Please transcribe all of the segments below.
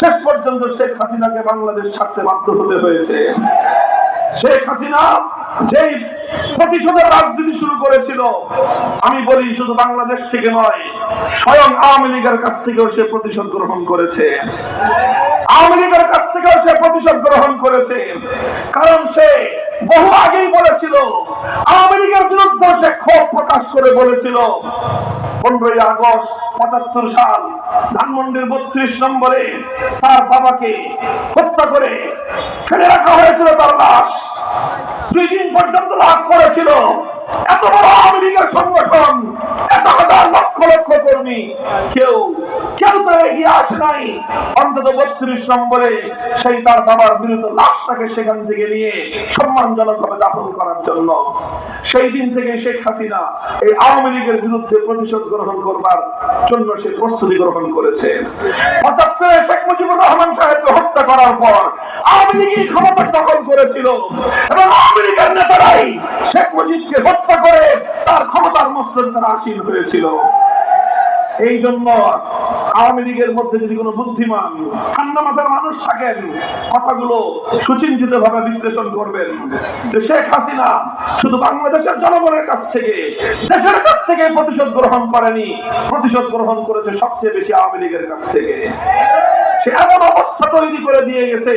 শেষ পর্যন্ত শেখ হাসিনাকে বাংলাদেশ ছাড়তে বাধ্য হতে হয়েছে। শেখ হাসিনা যেই প্রতিশোধের রাজনীতি শুরু করেছিল, আমি বলি শুধু বাংলাদেশ থেকে নয়, স্বয়ং আওয়ামী লীগের কাছ থেকেও সে প্রতিশোধ গ্রহণ করেছে। আওয়ামী লীগের কাছ থেকেও সে প্রতিশোধ গ্রহণ করেছে। কারণ সে বহু আগেই বলেছিল, আমেরিকার বিরুদ্ধে সে ক্ষোভ প্রকাশ করে বলেছিল। পনেরোই আগস্ট পঁচাত্তর সাল, ধানমন্ডির বত্রিশ নম্বরে তার বাবাকে হত্যা করে ফেলে রাখা হয়েছিল তার লাশ। দুই দিন পর্যন্ত লাশ করেছিল এত বড় আমেরিকার সংগঠন এত হাজার লক্ষ লক্ষ কর্মী, কেউ কেউ তো এগিয়ে আসে নাই। অন্তত বত্রিশ নম্বরে সেই তার বাবার বিরুদ্ধে লাশটাকে সেখান থেকে নিয়ে সম্মানজনক ভাবে দাফন করার জন্য। সেই দিন থেকে শেখ হাসিনা এই আওয়ামী লীগের বিরুদ্ধে প্রতিশোধ গ্রহণ করবার জন্য সে প্রস্তুতি গ্রহণ করেছে। পঁচাত্তরে শেখ মুজিবুর রহমান সাহেবকে হত্যা করার পর আওয়ামী লীগই ক্ষমতা দখল করেছিল। এবং আওয়ামী লীগের নেতারাই শেখ মুজিবকে হত্যা করে তার ক্ষমতার মসজিদ তারা আসীন হয়েছিল। এই জন্য আওয়ামী লীগের মধ্যে যদি কোনো বুদ্ধিমান ঠান্ডা মাথার মানুষ থাকেন, কথাগুলো সুচিন্তিত ভাবে বিশ্লেষণ করবেন। শেখ হাসিনা শুধু বাংলাদেশের জনগণের কাছ থেকে, দেশের কাছ থেকে প্রতিশোধ গ্রহণ করেনি, প্রতিশোধ গ্রহণ করেছে সবচেয়ে বেশি আওয়ামী লীগের কাছ থেকে। সে এমন অবস্থা তৈরি করে দিয়ে গেছে,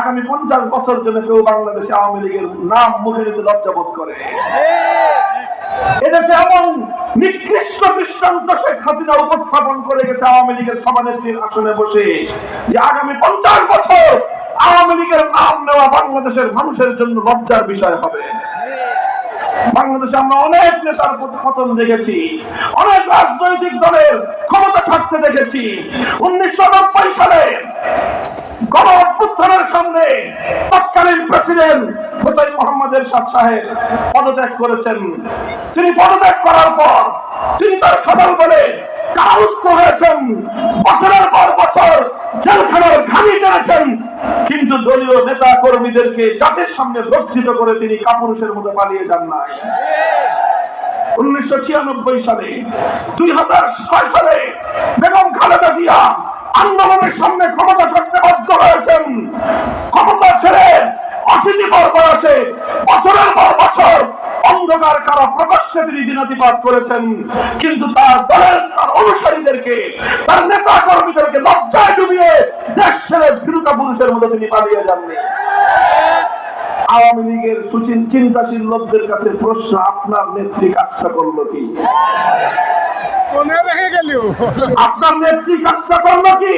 আগামী পঞ্চাশ বছর জন্য কেউ বাংলাদেশে আওয়ামী লীগের নাম মুখে নিতে লজ্জাবোধ করে। এদেশে এমন নিকৃষ্ট দৃষ্টান্ত শেখ হাসিনা উপস্থাপন করে গেছে আওয়ামী লীগের সভানেত্রীর আসনে বসে, যে আগামী পঞ্চাশ বছর আওয়ামী লীগের নাম নেওয়া বাংলাদেশের মানুষের জন্য লজ্জার বিষয় হবে। বাংলাদেশে আমরা অনেক নেতার পতন দেখেছি, অনেক রাজনৈতিক দলের ক্ষমতা থাকতে দেখেছি। উনিশশো নব্বই সালে গণ সামনে তৎকালীন প্রেসিডেন্ট সাহেব পদত্যাগ করেছেন। তিনি পদত্যাগ করার পর তিনি তার সদল বলে হয়েছেন। বছরের পর বছর জেলখানার ঘানি করেছেন। কিন্তু দলীয় নেতা কর্মীদেরকে জাতির সামনে লজ্জিত করে তিনি কাপুরুষের মতো পালিয়ে যান নাই। উনিশশো ছিয়ানব্বই সালে, দুই হাজার ছয় সালে বেগম খালেদা জিয়া আন্দোলনের সামনে ক্ষমতা বাধ্য হয়েছেন। বয়সে বছরের পর বছর অন্ধকার কারা প্রকাশ্যে তিনি দিনাতিপাত করেছেন কিন্তু তার দলের তার অনুসারীদেরকে তার নেতা কর্মীদেরকে লজ্জায় ডুবিয়ে দেশ ছেড়ে পুরুষের মতো তিনি পালিয়ে যাননি। আওয়ামী লীগের সুচিন চিন্তাশীল লোকদের কাছে প্রশ্ন আপনার নেত্রী কাজটা করল কি? আপনার নেত্রী কাজটা করল কি?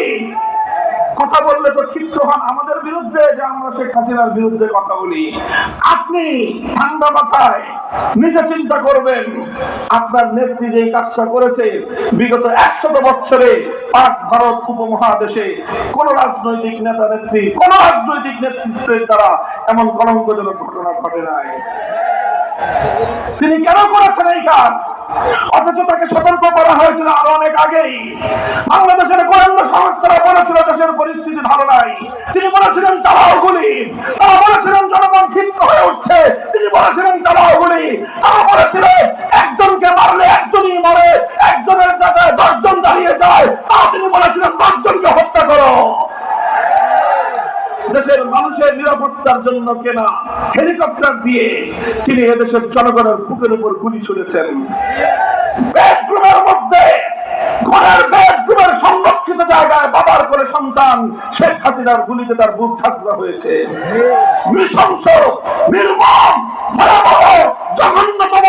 কথা বললে তো ক্ষিপ্ত হন। আমাদের বিরুদ্ধে যে আমরা শেখ হাসিনার বিরুদ্ধে কথা বলি, আপনি ঠান্ডা মাথায় নিজে চিন্তা করবেন, আপনার নেত্রী যে কাজটা করেছে, বিগত একশত বছরে পাক ভারত উপমহাদেশে কোন রাজনৈতিক নেতা নেত্রী, কোন রাজনৈতিক নেতৃত্বের দ্বারা এমন কলঙ্কজনক ঘটনা ঘটে নাই। তিনি কেন করেছেন এই কাজ? অথচ তাকে সতর্ক করা হয়েছিল আরও অনেক আগেই। বাংলাদেশের গোয়েন্দা সংস্থারা বলেছিল, দেশের ভালো নাই। তিনি বলেছিলেন, চালাও গুলি। তারা বলেছিলেন, জনগণ ক্ষিপ্ত হয়ে উঠছে। তিনি বলেছিলেন, চালাও গুলি। তারা বলেছিলেন, একজনকে মারলে একজনই মরে, একজনের জায়গায় দশজন দাঁড়িয়ে যায়। তাও তিনি বলেছিলেন দশজনকে হত্যা করো। দেশের মানুষের নিরাপত্তার জন্য কেনা হেলিকপ্টার দিয়ে তিনি এদেশের জনগণের বুকের উপর গুলি ছুড়েছেন। বেডরুমের মধ্যে, ঘরের বেডরুমের অরক্ষিত জায়গায় বাবার করে সন্তান শেখ হাসিনার গুলিতে তার বুক ছাত্র হয়েছে। নৃশংস, নির্মম জঘন্যতম